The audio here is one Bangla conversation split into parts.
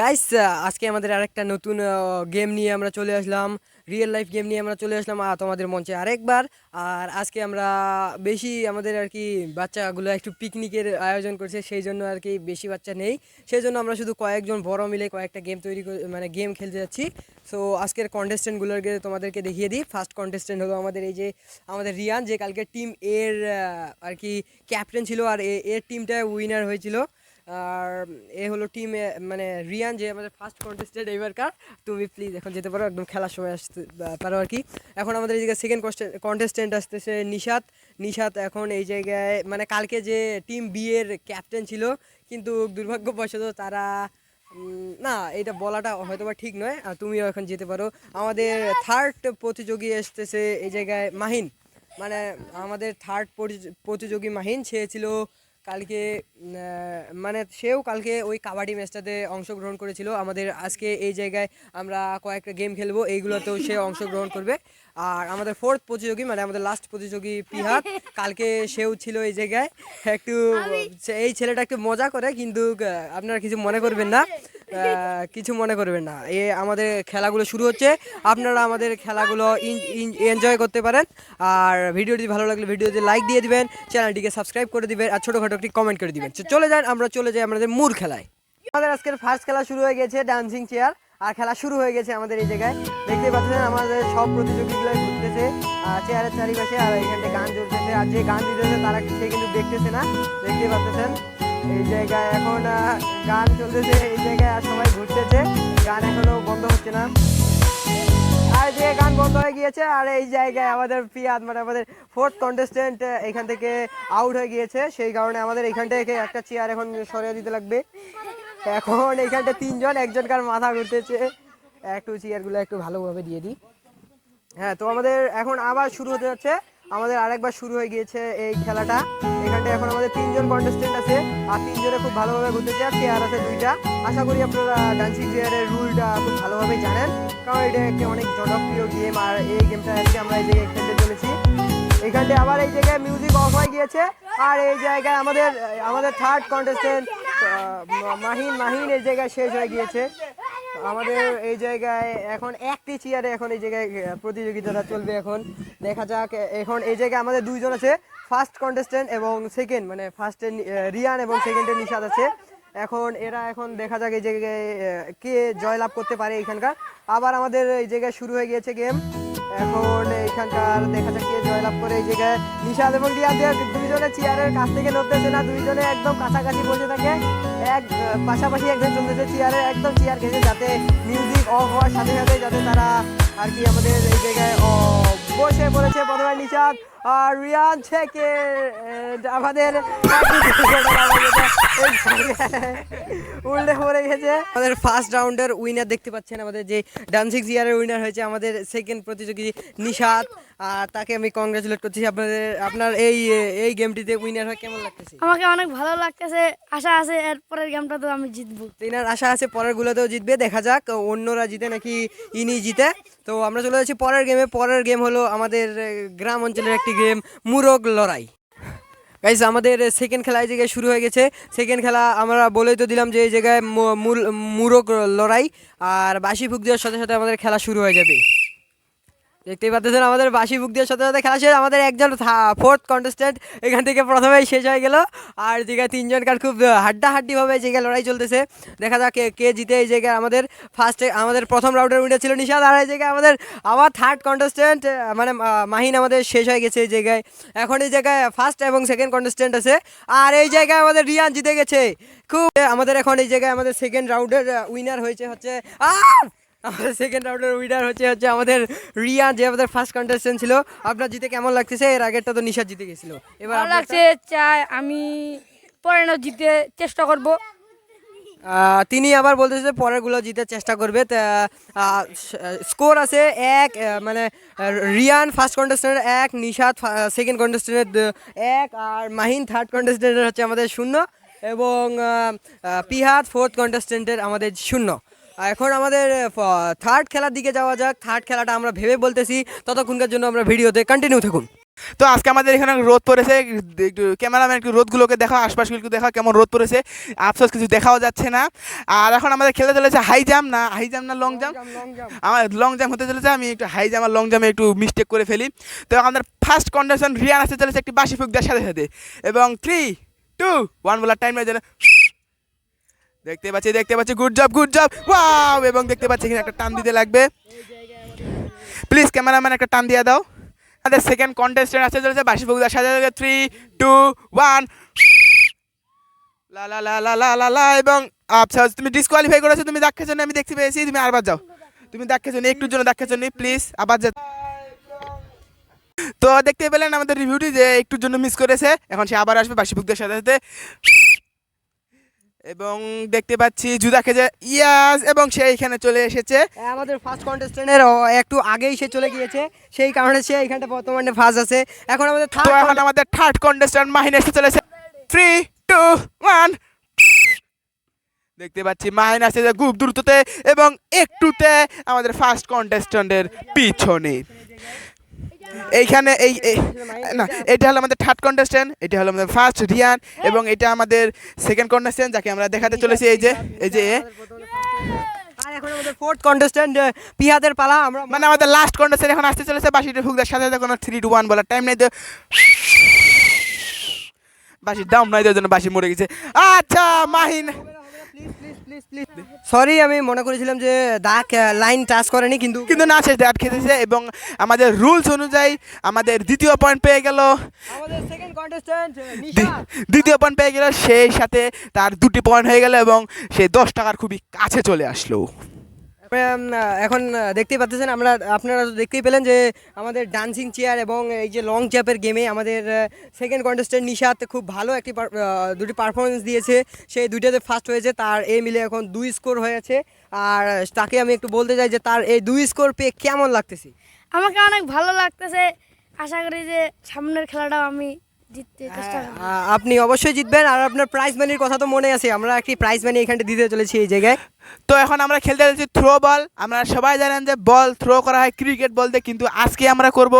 গাইস আজকে আমাদের আরেকটা নতুন গেম নিয়ে আমরা চলে আসলাম। রিয়েল লাইফ গেম নিয়ে আমরা চলে আসলাম তোমাদের মঞ্চে আরেকবার। আর আজকে আমরা বেশি আমাদের আর কি বাচ্চাগুলো একটু পিকনিকের আয়োজন করছে, সেই জন্য আর কি বেশি বাচ্চা নেই। সেই জন্য আমরা শুধু কয়েকজন বড় মিলে কয়েকটা গেম তৈরি মানে গেম খেলতে যাচ্ছি। সো আজকের কন্টেস্টেন্টগুলোকে তোমাদেরকে দেখিয়ে দিই। ফার্স্ট কন্টেস্টেন্ট হলো আমাদের এই যে, আমাদের রিয়ান, যে কালকে টিম এর আর কি ক্যাপ্টেন ছিল, আর এর টিমটা উইনার হয়েছিল। আর এ হলো টিম মানে রিয়ান যে আমাদের ফার্স্ট কন্টেস্টেড এবারকার তুমি প্লিজ এখন যেতে পারো, একদম খেলার সময় আসতে পারো আর কি। এখন আমাদের এই জায়গায় সেকেন্ড কন্টেস্টেন্ট আসতেছে নিশাত। নিশাত এখন এই জায়গায় মানে কালকে যে টিম বি এর ক্যাপ্টেন ছিল, কিন্তু দুর্ভাগ্যবশত তারা না, এটা বলাটা হয়তো বা ঠিক নয়, আর তুমিও এখন যেতে পারো। আমাদের থার্ড প্রতিযোগী আসতেছে এই জায়গায় মাহিন। মানে আমাদের থার্ড প্রতিযোগী মাহিন, সে ছিল কালকে মানে সেও কালকে ওই কাবাডি ম্যাচটাতে অংশগ্রহণ করেছিল। আমাদের আজকে এই জায়গায় আমরা কয়েকটা গেম খেলব, এইগুলোতেও সে অংশগ্রহণ করবে। আর আমাদের ফোর্থ প্রতিযোগী মানে আমাদের লাস্ট প্রতিযোগী পিহাত কালকে সেও ছিল এই জায়গায়। একটু এই ছেলেটা একটু মজা করে কিন্তু আপনারা কিছু মনে করবেন না। কিছু মনে করবেন না। এ আমাদের খেলাগুলো শুরু হচ্ছে। আপনারা আমাদের খেলাগুলো এনজয় করতে পারেন। আর ভিডিওটি ভালো লাগলে ভিডিওতে লাইক দিয়ে দিবেন চ্যানেলটিকে সাবস্ক্রাইব করে দিবেন আর ছোটোখাটো একটি কমেন্ট করে দিবেন। চলে যান আমরা চলে যাই আমাদের মূল খেলায়। আমাদের আজকের ফার্স্ট খেলা শুরু হয়ে গেছে ডান্সিং চেয়ার আর খেলা শুরু হয়ে গেছে আমাদের এই জায়গায়। দেখতে পাচ্ছেন আমাদের সব প্রতিযোগীগুলো ঘুরতেছে চেয়ারের চারিপাশে আর এখানে গান চলতেছে আর যে গান দিতেছে তারা সে কিন্তু দেখতেছে না? দেখতে পাচ্ছেন এই জায়গায় এখন গান চলতেছে, এই জায়গায় আর সবাই ঘুরতেছে। গান এখনও বন্ধ হচ্ছে না। আর যে গান বন্ধ হয়ে গিয়েছে, আর এই জায়গায় আমাদের পিয়াদ মানে আমাদের ফোর্থ কন্টেস্টেন্ট এখান থেকে আউট হয়ে গিয়েছে। সেই কারণে আমাদের এখান থেকে একটা চেয়ার এখন সরিয়ে দিতে লাগবে। এখন এইখানটা তিনজন, একজনকার মাথা ঘুরতেছে। একটু চেয়ারগুলো একটু ভালোভাবে দিয়ে দিই। হ্যাঁ তো আমাদের এখন আবার শুরু হতে যাচ্ছে। আমাদের আরেকবার শুরু হয়ে গিয়েছে এই খেলাটা। এখানটা এখন আমাদের তিনজন কন্টেস্টেন্ট আছে, আর তিনজনে খুব ভালোভাবে ঘুরতেছে, আর চেয়ার আছে দুইটা। আশা করি আপনারা ডান্সিং চেয়ারের রুলটা খুব ভালোভাবে জানেন। কারণ এটা একটি অনেক জনপ্রিয় গেম আর এই গেমটা আজকে আমরা এই জায়গায় খেলতে চলেছি। এখানটা আবার এই জায়গায় মিউজিক অফ হয়ে গিয়েছে। আর এই জায়গায় আমাদের আমাদের থার্ড কন্টেস্টেন্ট মাহিন মাহিন এই জায়গায় শেষ হয়ে গিয়েছে। আমাদের এই জায়গায় এখন একটি চেয়ারে এখন এই জায়গায় প্রতিযোগিতাটা চলবে এখন। দেখা যাক, এখন এই জায়গায় আমাদের দুইজন আছে ফার্স্ট কন্টেস্টেন্ট এবং সেকেন্ড মানে ফার্স্টে রিয়ান এবং সেকেন্ডে নিশাদ আছে। এখন এরা এখন দেখা যাক এই জায়গায় কে জয়লাভ করতে পারে এখানকার আবার আমাদের এই জায়গায় শুরু হয়ে গিয়েছে গেম এখন এখানকার দেখা যাক কে জয়লাভ করে এই জায়গায়। নিশাদ এবং রিয়াদ দুইজনে চেয়ারের কাছ থেকে নড়তেছে না, দুইজনে একদম কাছাকাছি বসে থাকে। এক পাশাপাশি একজন চলতেছে চেয়ারে একদম চেয়ার ঘেসে যাতে মিউজিক অফ হওয়ার সাথে সাথে যাতে তারা আর কি আমাদের এই জায়গায় বসে পড়েছে প্রথমে নিশাদ আর রিয়ান থেকে আমাদের উল্টে পড়ে গেছে। আমাদের ফার্স্ট রাউন্ডের উইনার দেখতে পাচ্ছেন আমাদের যে ডান্সিং চেয়ারের উইনার হয়েছে আমাদের সেকেন্ড প্রতিযোগী নিশাদ আর তাকে আমি কংগ্রাচুলেট করছি। আপনাদের আপনার এই এই গেমটিতে উইনার হয় কেমন লাগতেছে? আমাকে অনেক ভালো লাগতেছে। আশা আছে এরপরের গেমটা তো আমি জিতবো। তো এনার আশা আছে পরের গুলোতেও জিতবে। দেখা যাক অন্যরা জিতে নাকি ইনি জিতে। তো আমরা চলে যাচ্ছি পরের গেমে পরের গেম হলো আমাদের গ্রাম অঞ্চলের একটি গেম, মুরগ লড়াই। গাইজ আমাদের সেকেন্ড খেলা এই জায়গায় শুরু হয়ে গেছে। সেকেন্ড খেলা আমরা বলেই তো দিলাম যে এই জায়গায় মুরগ লড়াই, আর বাসি ফুক দেওয়ার সাথে সাথে আমাদের খেলা শুরু হয়ে যাবে। দেখতেই পাচ্ছেন আমাদের বাসি বুক দিয়ে সাথে সাথে খেলা শেষ। আমাদের একজন ফোর্থ কন্টেস্ট্যান্ট এখান থেকে প্রথমেই শেষ হয়ে গেল। আর জায়গায় তিনজনকার খুব হাড্ডাহাড্ডিভাবে জায়গায় লড়াই চলতেছে। দেখা যাক কে জিতে এই জায়গায় আমাদের ফার্স্টে আমাদের প্রথম রাউন্ডের উইনার ছিল নিশাদ। আর এই জায়গায় আমাদের আবার থার্ড কন্টেস্ট্যান্ট মানে মাহিন আমাদের শেষ হয়ে গেছে এই জায়গায় এখন এই জায়গায় ফার্স্ট এবং সেকেন্ড কন্টেস্ট্যান্ট আছে। আর এই জায়গায় আমাদের রিয়ান জিতে গেছে। খুব, আমাদের এখন এই জায়গায় আমাদের সেকেন্ড রাউন্ডের উইনার হয়েছে হচ্ছে, আহ! আমাদের সেকেন্ড রাউন্ডের উইনার হচ্ছে হচ্ছে আমাদের রিয়া যে আমাদের ফার্স্ট কন্টেস্টেন্ট ছিল। আপনার জিতে কেমন লাগতেছে? এর আগেরটা তো নিশা জিতে গেছিল। এবার ভালো? লাগছে চাই আমি পরে না জিতে চেষ্টা করব। আহ, তিনি আবার বলতেছে যে পরেরগুলো জিতে চেষ্টা করবে। স্কোর আছে এক আহ, মানে আহ, রিয়ান ফার্স্ট কন্টেস্টেন্টের এক নিশাদ সেকেন্ড কন্টেস্টেন্টের এক আর মাহিন থার্ড কন্টেস্টেন্টের হচ্ছে আমাদের শূন্য এবং আহ, আহ, পিহাত ফোর্থ কন্টেস্টেন্টের আমাদের শূন্য। এখন আমাদের থার্ড খেলার দিকে যাওয়া যাক। থার্ড খেলাটা আমরা ভেবে বলতেছি। ততক্ষণকার জন্য আমরা ভিডিওতে কন্টিনিউ থাকুন। তো আজকে আমাদের এখানে রোদ পড়েছে। একটু ক্যামেরাম্যান একটু রোদগুলোকে দেখা আশপাশগুলো একটু দেখা কেমন রোদ পড়েছে। আফসোস কিছু দেখাও যাচ্ছে না। আর এখন আমাদের খেলতে চলেছে হাই জাম্প না হাই জাম্প না লং জাম্প আমার লং জাম্প হতে চলেছে আমি একটু হাই জাম্প আর লং জাম্পে একটু মিস্টেক করে ফেলি। তো আমাদের ফার্স্ট কন্ডিশন রিয়ান আসতে চলেছে একটি বাসি ফুক দেওয়ার সাথে সাথে। এবং থ্রি টু ওয়ান বলার টাইম হয়ে যাবে দেখতে পাচ্ছি দেখতে পাচ্ছি good job good job wow এবং দেখতে পাচ্ছি এখানে একটা টান দিতে লাগবে। প্লিজ ক্যামেরাম্যান একটা টান দিয়ে দাও। আমাদের সেকেন্ড কন্টেস্টেন্ট আসতে চলেছে, বাসি দেওয়ার সাথে থ্রি টু ওয়ান লা লা লা লা লা লা লা, এবং আচ্ছা তুমি ডিসকোয়ালিফাই করেছ, তুমি দেখাচ্ছ না আমি দেখতে পেয়েছি, তুমি আরবার যাও। তুমি দেখাচ্ছ না, একটুর জন্য দেখাচ্ছ না প্লিজ আবার যা তো দেখতে পেলেন আমাদের রিভিউটি যে একটুর জন্য মিস করেছে, এখন সে আবার আসবে বাসি ভুক্তের সাথে সাথে। এবং দেখতে পাচ্ছি জুদা খেজে ইয়াস! এবং সে এখানে চলে এসেছে। আমাদের ফার্স্ট কন্টেস্টেন্টের একটু আগেই সে চলে গিয়েছে। সেই কারণে সে এখানটা বর্তমানে ফার্স্ট আছে। এখন আমাদের তো থার্ড এখন আমাদের থার্ড কন্টেস্ট্যান্ট মাহিন এসে চলেছে থ্রি টু ওয়ান দেখতে পাচ্ছি মাহিন আছে যে খুব দ্রুততে এবং একটুতে আমাদের ফার্স্ট কন্টেস্ট্যান্টের পিছনে। এইখানে এই না এটা হলো আমাদের থার্ড কন্টেস্ট্যান্ট এটা হলো আমাদের ফার্স্ট রিয়ান এবং এটা আমাদের সেকেন্ড কন্টেস্ট্যান্ট যাকে আমরা দেখাতে চলেছি এই যে এই যে এ। আর এখন আমাদের ফোর্থ কন্টেস্ট্যান্ট পিহাদের পালা আমরা মানে আমাদের লাস্ট কন্টেস্ট্যান্ট এখন আসতে চলেছে বাসিটা ফুকদার সাথে সাথে কোনো থ্রি টু ওয়ান বলার টাইম নেই তো বাসির দাম নাই জন্য বাসি মরে গেছে। আচ্ছা মাহিন সরি আমি মনে করেছিলাম যে দাগ লাইন টাচ করেনি কিন্তু কিন্তু না সে ডাট খেতেছে এবং আমাদের রুলস অনুযায়ী আমাদের দ্বিতীয় পয়েন্ট পেয়ে গেল। আমাদের সেকেন্ড কন্টেস্ট্যান্ট দ্বিতীয় পয়েন্ট পেয়ে গেল সেই সাথে তার দুটি পয়েন্ট হয়ে গেল এবং সে দশ টাকার খুবই কাছে চলে আসলো। এখন দেখতেই পাচ্ছেন আমরা, আপনারা তো দেখতেই পেলেন যে আমাদের ডান্সিং চেয়ার এবং এই যে লং চ্যাপের গেমে আমাদের সেকেন্ড কন্টেস্ট্যান্ট নিশাত খুব ভালো একটি দুটি পারফরমেন্স দিয়েছে। সেই দুইটাতে ফার্স্ট হয়েছে, তার এ মিলে এখন দুই স্কোর হয়েছে। আর তাকে আমি একটু বলতে চাই যে তার এই দুই স্কোর পেয়ে কেমন লাগতেছে? আমাকে অনেক ভালো লাগতেছে। আশা করি যে সামনের খেলাটাও আমি জিততে চেষ্টা করব। আপনি অবশ্যই জিতবেন আর আপনার প্রাইজ মানির কথা তো মনে আছে। আমরা একটি প্রাইজ মানি এখানটা দিতে চলেছি এই জায়গায়। তো এখন আমরা খেলতে যাচ্ছি থ্রো বল আমরা সবাই জানেন যে বল থ্রো করা হয় ক্রিকেট বল দিয়ে কিন্তু আজকে আমরা করব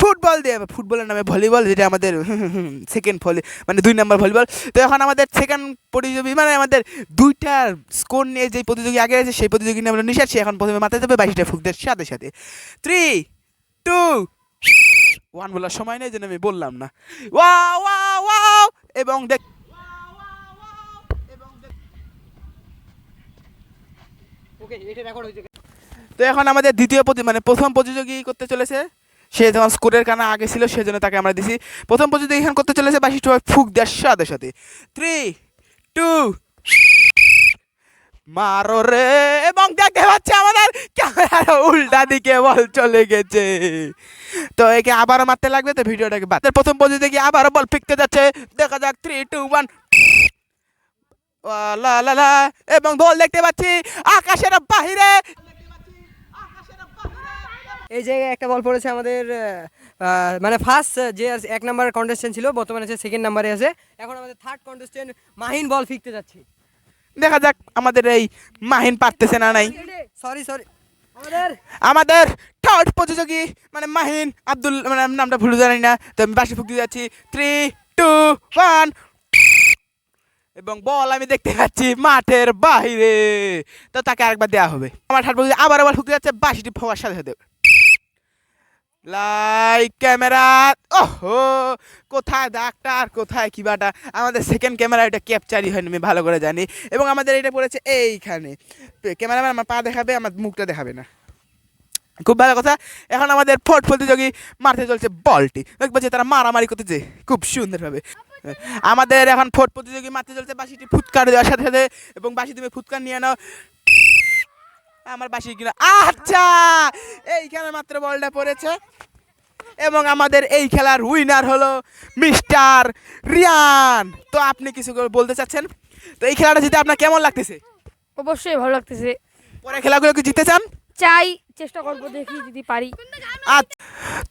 ফুটবল দিয়ে। ফুটবলের নামে ভলিবল যেটা আমাদের সেকেন্ড ভলি মানে দুই নম্বর ভলিবল তো এখন আমাদের সেকেন্ড প্রতিযোগী মানে আমাদের দুইটা স্কোর নিয়ে যে প্রতিযোগী আগে আছে সেই প্রতিযোগী নিয়ে আমরা নিশাচ্ছি এখন প্রথমে মাথায় যাবে বাইশটা ফুকদের সাথে সাথে। থ্রি টু ওয়ান বলার সময় নেই যেন আমি বললাম না। ওয়াও ওয়াও ওয়াও এবং দেখ তো এখন আমাদের দ্বিতীয় প্রতি মানে প্রথম প্রতিযোগী করতে চলেছে। সে যখন স্কোরের কানা আগে ছিল সেজন্য তাকে আমরা দিছি। প্রথম প্রতিযোগী এখন করতে চলেছে বাসি ফুক দেওয়ার সাথে সাথে। থ্রি টু মারো রে এবং উল্টা দিকে বল চলে গেছে। তো একে আবারও মারতে লাগবে তো ভিডিওটাকে বাদ। প্রথম প্রতিযোগী আবারও বল ফিকতে যাচ্ছে। দেখা যাক থ্রি টু ওয়ান লা লা লা। এবং বল দেখতে পাচ্ছি আকাশের বাহিরে। এই জায়গায় একটা বল পড়েছে আমাদের মানে ফার্স্ট যে এক নাম্বার কন্টেস্টেন্ট ছিল বর্তমানে আছে সেকেন্ড নাম্বারে আছে। এখন আমাদের থার্ড কন্টেস্টেন্ট মাহিন বল ফিকতে যাচ্ছে। দেখা যাক আমাদের এই মাহিন পারতেছে না নাই। সরি সরি আমাদের থার্ড প্রতিযোগী মানে মাহিন আব্দুল মানে নামটা ভুলে জানি না, তো আমি বাসি ফুক যাচ্ছি। থ্রি টু ওয়ান এবং বল আমি দেখতে পাচ্ছি মাঠের বাহিরে। তো তাকে আরেকবার দেওয়া হবে। আমার প্রতিযোগী আবার আবার ফুকতে যাচ্ছে বাসিটি ফোয়ার সাথে সাথে লাইক ক্যামেরা ওহো, কোথায় আর কোথায় কিবাটা আমাদের সেকেন্ড ক্যামেরা এটা ক্যাপচারই হয়নি, আমি ভালো করে জানি। এবং আমাদের এটা পড়েছে এইখানে। ক্যামেরাম্যান আমার পা দেখাবে, আমার মুখটা দেখাবে না। খুব ভালো কথা। এখন আমাদের ফোর্ট প্রতিযোগী মারতে চলছে বলটি। দেখতে পাচ্ছি তারা মারামারি করতেছে। খুব সুন্দরভাবে। আমাদের এখন ফোর্ট প্রতিযোগী মারতে চলছে, বাসিটি ফুৎকার দেওয়ার সাথে সাথে। এবং বাসি তুমি ফুৎকার নিয়ে নাও। আমার বাসি কিনা। আচ্ছা এইখানে মাত্র বলটা পড়েছে। এবং আমাদের এই খেলার উইনার হলো মিস্টার রিয়ান। তো আপনি কিছু বলতে চাচ্ছেন? তো এই খেলাটা জিতে আপনার কেমন লাগতেছে? অবশ্যই ভালো লাগতেছে। পরে খেলাগুলো কি জিতে চান? চাই চেষ্টা করব দেখি যদি পারি। আচ্ছা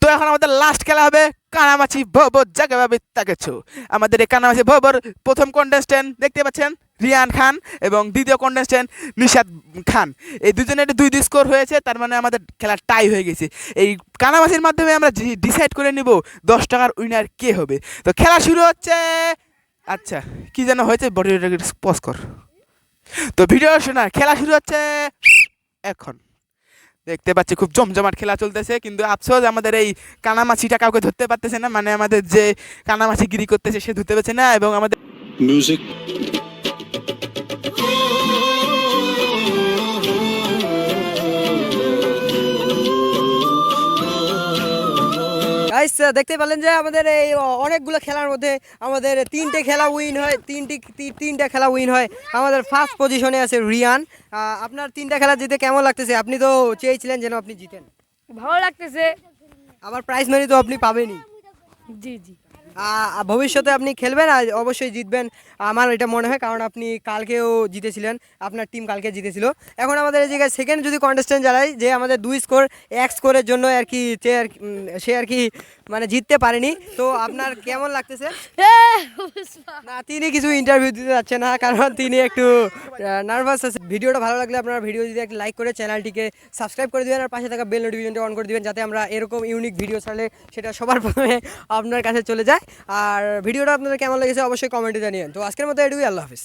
তো এখন আমাদের লাস্ট খেলা হবে কানামাছি ভবর জায়গাভাবে তাকেছো আমাদের এই কানামাছি ভবর প্রথম কন্টেস্ট্যান্ট দেখতে পাচ্ছেন? রিয়ান খান এবং দ্বিতীয় কন্টেস্ট্যান্ট নিশাদ খান। এই দুজনের দুই দুই স্কোর হয়েছে, তার মানে আমাদের খেলা টাই হয়ে গেছে। এই কানামাছির মাধ্যমে আমরা ডিসাইড করে নিব দশ টাকার উইনার কে হবে। তো খেলা শুরু হচ্ছে। আচ্ছা কি যেন হয়েছে বডিটাকে পজ কর তো ভিডিও শোনা খেলা শুরু হচ্ছে এখন। দেখতে পাচ্ছি, খুব জমজমাট খেলা চলতেছে কিন্তু আফসোস, আমাদের এই কানামাছিটা কাউকে ধরতে পারতেছে না মানে আমাদের যে কানামাছি গিরি করতেছে, সে ধরতে পারছে না এবং আমাদের Music. গাইস দেখতে পেলেন যে আমাদের এই অনেকগুলো খেলার মধ্যে আমাদের তিনটে খেলা উইন হয় তিনটি তিনটে খেলা উইন হয়। আমাদের ফার্স্ট পজিশনে আছে রিয়ান আপনার তিনটে খেলা জিতে কেমন লাগতেছে? আপনি তো চেয়েছিলেন যেন আপনি জিতেন। ভালো লাগতেছে। আবার প্রাইজ মানি তো আপনি পাবেনই। জি জি। ভবিষ্যতে আপনি খেলবেন আর অবশ্যই জিতবেন। আমার এটা মনে হয় কারণ আপনি কালকেও জিতেছিলেন আপনার টিম কালকে জিতেছিল। এখন আমাদের এই জায়গায় সেকেন্ড যদি কন্টেস্টেন্ট যারাই যে আমাদের দুই স্কোর এক স্কোরের জন্য আর কি সে আর কি- সে আর কি মানে জিততে পারেনি। তো আপনার কেমন লাগতেছে? না তিনি কিছু ইন্টারভিউ দিতে যাচ্ছে না কারণ তিনি একটু নার্ভাস আছে। ভিডিওটা ভালো লাগলে আপনারা ভিডিও যদি একটা লাইক করে চ্যানেলটিকে সাবস্ক্রাইব করে দেবেন আর পাশে থাকা বেল নোটিফিকেশনটা অন করে দেবেন যাতে আমরা এরকম ইউনিক ভিডিও ছাড়লে সেটা সবার প্রথমে আপনার কাছে চলে যায়। আর ভিডিওটা আপনাদের কেমন লেগেছে অবশ্যই কমেন্টে জানিয়ে তো আজকের মতো এটুকুই আল্লাহ হাফিজ।